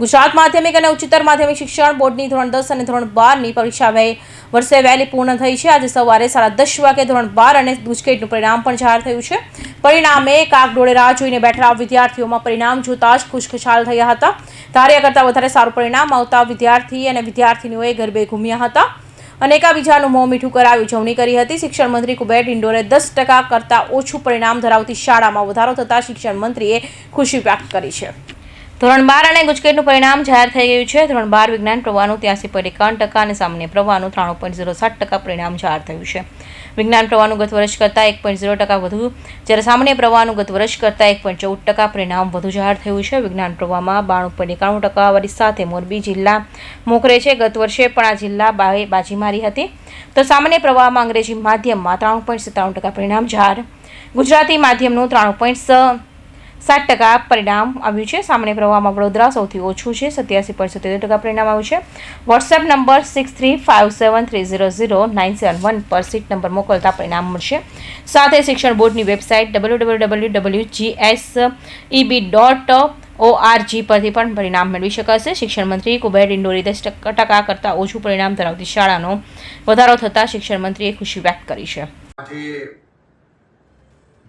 ગુજરાત માધ્યમિક અને ઉચ્ચતર માધ્યમિક શિક્ષણ બોર્ડની ધોરણ દસ અને ધોરણ બારની પરીક્ષા વે વર્ષે વહેલી પૂર્ણ થઈ છે. આજે સવારે સાડા દસ વાગે ધોરણ બાર અને ગુજકેટનું પરિણામ પણ જાહેર થયું છે. પરિણામે કાગડોળે રાહ જોઈને બેઠેલા વિદ્યાર્થીઓમાં પરિણામ જોતા જ ખુશખુશાલ થયા હતા. ધાર્યા કરતાં વધારે સારું પરિણામ આવતા વિદ્યાર્થી અને વિદ્યાર્થીનીઓએ ગરબે ઘૂમ્યા હતા. અને એકાબીજાનું મોં મીઠું કરાવી ઉજવણી કરી હતી. શિક્ષણ મંત્રી કુબેર ડિંડોરે દસ ટકા કરતાં ઓછું પરિણામ ધરાવતી શાળામાં વધારો થતાં શિક્ષણ મંત્રીએ ખુશી વ્યક્ત કરી છે. ધોરણ બાર અને ગુજકેટનું પરિણામ જાહેર થઈ ગયું છે. ધોરણ બાર વિજ્ઞાન પ્રવાહનું ત્યાંસી પોઈન્ટ એકાવન ટકા અને સામાન્ય પ્રવાહનું ત્રાણું પોઈન્ટ ઝીરો સાત ટકા પરિણામ જાહેર થયું છે. વિજ્ઞાન પ્રવાહનું ગત વર્ષ કરતાં એક પોઈન્ટ ઝીરો ટકા વધુ, જ્યારે સામાન્ય પ્રવાહનું ગત વર્ષ કરતાં એક પોઈન્ટ ચૌદ ટકા પરિણામ વધુ જાહેર થયું છે. વિજ્ઞાન પ્રવાહમાં બાણું પોઈન્ટ એકાણું ટકાવાળી સાથે મોરબી જિલ્લા મોખરે છે. ગત વર્ષે પણ આ જિલ્લા બાજી મારી હતી. તો સામાન્ય પ્રવાહમાં અંગ્રેજી માધ્યમમાં ત્રાણું પોઈન્ટ સત્તાણું ટકા પરિણામ જાહેર, ગુજરાતી માધ્યમનું ત્રાણું પોઈન્ટ સાત ટકા પરિણામ આવ્યું છે. સામાન્ય પ્રવાહમાં વડોદરા સૌથી ઓછું છે, સત્યાસી પોઈન્ટ સત્યોતેર ટકા પરિણામ આવ્યું છે. WhatsApp number six three five seven three zero zero nine seven one પર સીટ નંબર મોકલતા પરિણામ મળશે. સાથે શિક્ષણ બોર્ડની website W W W W G S E B dot O R G પરથી પણ પરિણામ મેળવી શકાશે. શિક્ષણ મંત્રી કુબેર ડિંડોરી દસ ટકા કરતાં ઓછું પરિણામ ધરાવતી શાળાનો વધારો થતાં શિક્ષણ મંત્રીએ ખુશી વ્યક્ત કરી છે.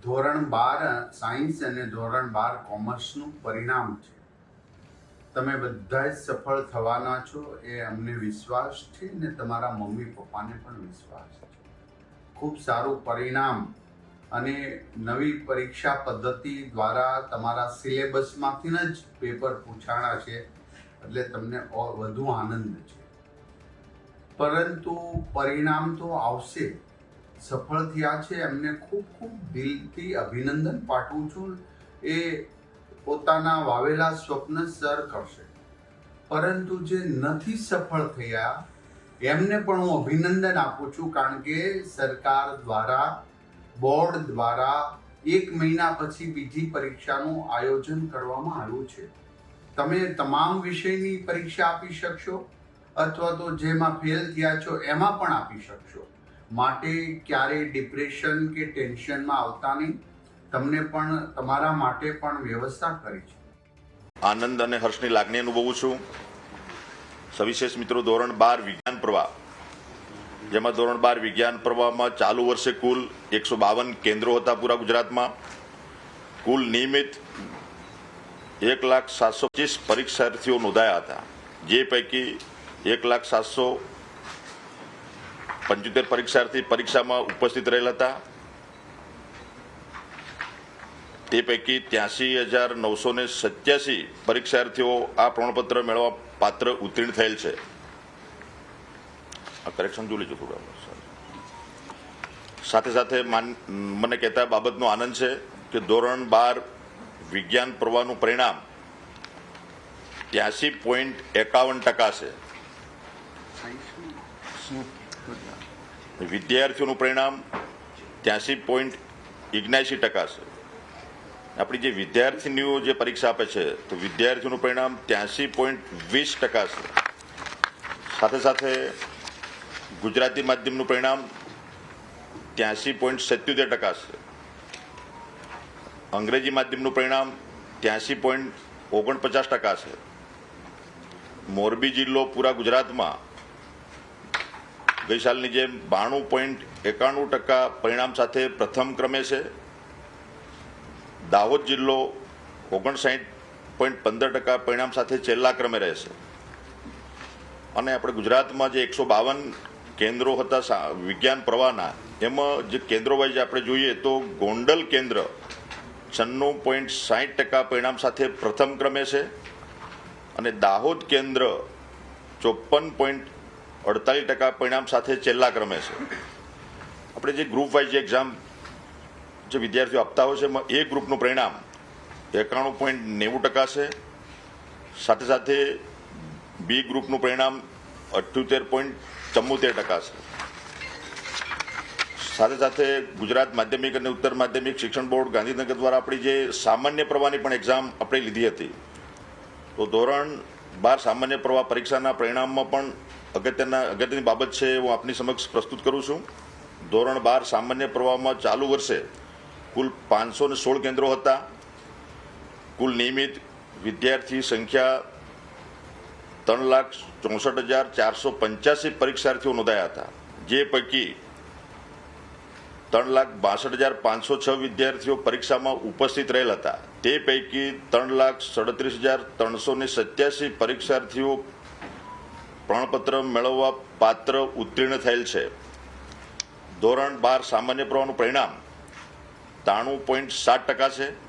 ધોરણ બાર, સાયન્સ અને ધોરણ બાર કોમર્સનું પરિણામ છે. તમે બધા જ સફળ થવાના છો, એ અમને વિશ્વાસ છે ને તમારા મમ્મી પપ્પાને પણ વિશ્વાસ છે. ખૂબ સારું પરિણામ અને નવી પરીક્ષા પદ્ધતિ દ્વારા તમારા સિલેબસમાંથી જ પેપર પૂછાણા છે, એટલે તમને વધુ આનંદ છે. પરંતુ પરિણામ તો આવશે. સફળ થયા છે. એમને ખૂબ ખૂબ દિલથી અભિનંદન પાઠવું છું. એ પોતાના વાવેલા સ્વપ્ન સર કરશે. પરંતુ જે નથી સફળ થયા, એમને પણ હું અભિનંદન આપું છું કારણ કે સરકાર દ્વારા, બોર્ડ દ્વારા એક મહિના પછી બીજી પરીક્ષાનું આયોજન કરવામાં આવ્યું છે. તમે તમામ વિષયની પરીક્ષા આપી શકશો અથવા તો જેમાં ફેલ થયા છો, એમાં પણ આપી શકશો. માટે ક્યારેય ડિપ્રેશન કે ટેન્શનમાં આવતા નહીં. તમને પણ, તમારા માટે પણ વ્યવસ્થા કરી છે. આનંદ અને હર્ષની લાગણી અનુભવું છું. સવિશેષ મિત્રો, ધોરણ બાર વિજ્ઞાન પ્રવાહ. જેમાં ધોરણ બાર વિજ્ઞાન પ્રવાહમાં ચાલુ વર્ષે કુલ એકસો બાવન કેન્દ્રો હતા પૂરા ગુજરાતમાં. કુલ નિયમિત એક લાખ સાતસો પચીસ પરીક્ષાર્થીઓ નોંધાયા હતા. જે પૈકી એક લાખ સાતસો પંચોતેર પરીક્ષાર્થી પરીક્ષામાં ઉપસ્થિત રહેલ હતા. તે પૈકી ત્યાસી હજાર નવસો ને સત્યાસી પરીક્ષાર્થીઓ આ પ્રમાણપત્ર મેળવવા પાત્ર ઉત્તીર્ણ થયેલ છે. આ કરેક્શન જોઈ લેજો થોડું સાથે સાથે મને કહેતા બાબતનો આનંદ છે કે ધોરણ બાર વિજ્ઞાન પ્રવાહનું પરિણામ ત્યાસી પોઈન્ટ એકાવન ટકા છે. વિદ્યાર્થીઓનું પરિણામ ત્યાંસી પોઈન્ટ ઇગ્નાસી ટકા છે. આપણી જે વિદ્યાર્થીનીઓ જે પરીક્ષા આપે છે, તો વિદ્યાર્થીઓનું પરિણામ ત્યાંસી પોઈન્ટ વીસ ટકા છે. સાથે સાથે ગુજરાતી માધ્યમનું પરિણામ ત્યાંસી પોઈન્ટ સત્યોતેર ટકા છે. અંગ્રેજી માધ્યમનું પરિણામ ત્યાંસી પોઈન્ટ ઓગણપચાસ ટકા છે. મોરબી જિલ્લો પૂરા ગુજરાતમાં ગઈ સાલની જેમ બાણું પોઈન્ટ એકાણું ટકા પરિણામ સાથે પ્રથમ ક્રમે છે. દાહોદ જિલ્લો ઓગણસાઠ પોઈન્ટ પંદર ટકા પરિણામ સાથે છેલ્લા ક્રમે રહેશે અને આપણે ગુજરાતમાં જે એકસો બાવન કેન્દ્રો હતા વિજ્ઞાન પ્રવાહના, એમાં જે કેન્દ્રો વાઇઝ આપણે જોઈએ તો ગોંડલ કેન્દ્ર છન્નું પોઈન્ટ સાઠ ટકા પરિણામ સાથે પ્રથમ ક્રમે છે. અને દાહોદ કેન્દ્ર ચોપન પોઈન્ટ અડતાલીસ ટકા પરિણામ સાથે છેલ્લા ક્રમે છે. આપણે જે ગ્રુપ વાઇઝ એક્ઝામ જે વિદ્યાર્થીઓ આપતા હોય છે, એમાં એ ગ્રુપનું પરિણામ એકાણું પોઈન્ટ નેવું ટકા છે. સાથે સાથે બી ગ્રુપનું પરિણામ અઠ્યોતેર પોઈન્ટ ચુમ્મોતેર ટકા છે. સાથે સાથે ગુજરાત માધ્યમિક અને ઉત્તર માધ્યમિક શિક્ષણ બોર્ડ ગાંધીનગર દ્વારા આપણી જે સામાન્ય પ્રવાહની પણ એક્ઝામ આપણે લીધી હતી. તો ધોરણ બાર સામાન્ય પ્રવાહ પરીક્ષાના પરિણામમાં પણ અગત્યના, અગત્યની બાબત છે હું આપની સમક્ષ પ્રસ્તુત કરું છું. ધોરણ બાર સામાન્ય પ્રવાહમાં ચાલુ વર્ષે કુલ પાંચસો ને સોળ કેન્દ્રો હતા. કુલ નિયમિત વિદ્યાર્થી સંખ્યા ત્રણ લાખ ચોસઠ હજાર ચારસો પંચ્યાસી પરીક્ષાર્થીઓ નોંધાયા હતા. જે પૈકી ત્રણ લાખ બાસઠ હજાર પાંચસો છ વિદ્યાર્થીઓ પરીક્ષામાં ઉપસ્થિત રહેલ હતા. તે પૈકી ત્રણ લાખ સડત્રીસ હજાર ત્રણસો ને સત્યાસી પરીક્ષાર્થીઓ પ્રમાણપત્ર મેળવવા પાત્ર ઉત્તીર્ણ થયેલ છે. ધોરણ બાર સામાન્ય પ્રવાહનું પરિણામ ત્રાણું પોઈન્ટ સાત ટકા છે.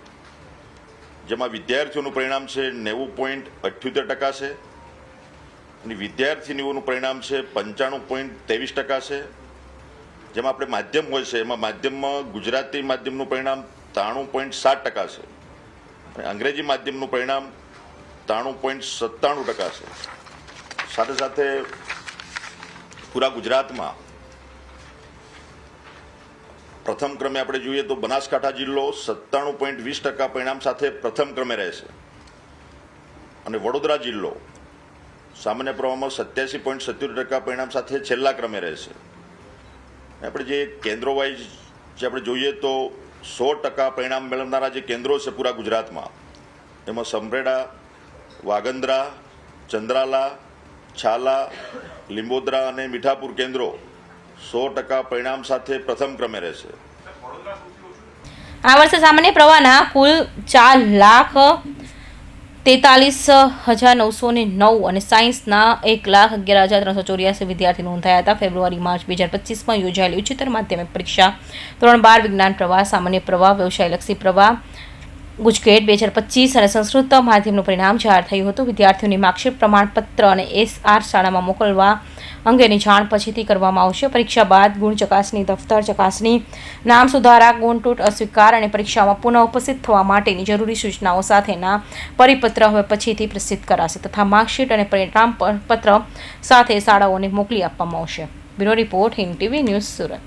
જેમાં વિદ્યાર્થીઓનું પરિણામ છે નેવું પોઈન્ટ અઠ્યોતેર ટકા છે. અને વિદ્યાર્થીનીઓનું પરિણામ છે પંચાણું પોઈન્ટ ત્રેવીસ ટકા છે. જેમાં આપણે માધ્યમ હોય છે, એમાં માધ્યમમાં ગુજરાતી માધ્યમનું પરિણામ ત્રાણું પોઈન્ટ સાત ટકા છે. અને અંગ્રેજી માધ્યમનું પરિણામ ત્રાણું પોઈન્ટ સત્તાણું ટકા છે. સાથે સાથે પૂરા ગુજરાતમાં પ્રથમ ક્રમે આપણે જોઈએ તો બનાસકાંઠા જિલ્લો સત્તાણું પોઈન્ટ વીસ ટકા પરિણામ સાથે પ્રથમ ક્રમે રહેશે અને વડોદરા જિલ્લો સામાન્ય પ્રવાહમાં સત્યાસી પોઈન્ટ સત્તર ટકા પરિણામ સાથે છેલ્લા ક્રમે રહેશે આપણે જે કેન્દ્રો વાઇઝ જે આપણે જોઈએ તો સો ટકા પરિણામ મેળવનારા જે કેન્દ્રો છે પૂરા ગુજરાતમાં એમાં સમરેડા, વાગંદ્રા, ચંદ્રાલા છાલા લીંબોદરા અને મીઠાપુર કેન્દ્રો સો ટકા પરિણામ સાથે પ્રથમ ક્રમે રહેશે. આ વર્ષે સામાન્ય પ્રવાહના કુલ ચાર લાખ તેતાલીસ હજાર નવસો ને નવ અને સાયન્સના એક લાખ અગિયાર હજાર ત્રણસો ચોર્યાસી વિદ્યાર્થી નોંધાયા હતા. ફેબ્રુઆરી, માર્ચ બે હજાર પચીસમાં યોજાયેલી ઉચ્ચતર માધ્યમિક પરીક્ષા ધોરણ બાર વિજ્ઞાન પ્રવાહ, સામાન્ય પ્રવાહ, વ્યવસાયલક્ષી પ્રવાહ ગુજકેટ બે હજાર પચીસ અને સંસ્કૃત માધ્યમનું પરિણામ જાહેર થયું હતું. વિદ્યાર્થીઓની માર્કશીટ પ્રમાણપત્ર અને એસઆર શાળામાં મોકલવા અંગેની જાણ પછીથી કરવામાં આવશે. પરીક્ષા બાદ ગુણ ચકાસણી, દફતર ચકાસણી, નામ સુધારા ગુણ તૂટ અસ્વીકાર અને પરીક્ષામાં પુનઃ ઉપસ્થિત થવા માટેની જરૂરી સૂચનાઓ સાથેના પરિપત્ર હવે પછીથી પ્રસિદ્ધ કરાશે તથા માર્કશીટ અને પરિણામ પત્ર સાથે શાળાઓને મોકલી આપવામાં આવશે. Bureau report Hind TV news Surat.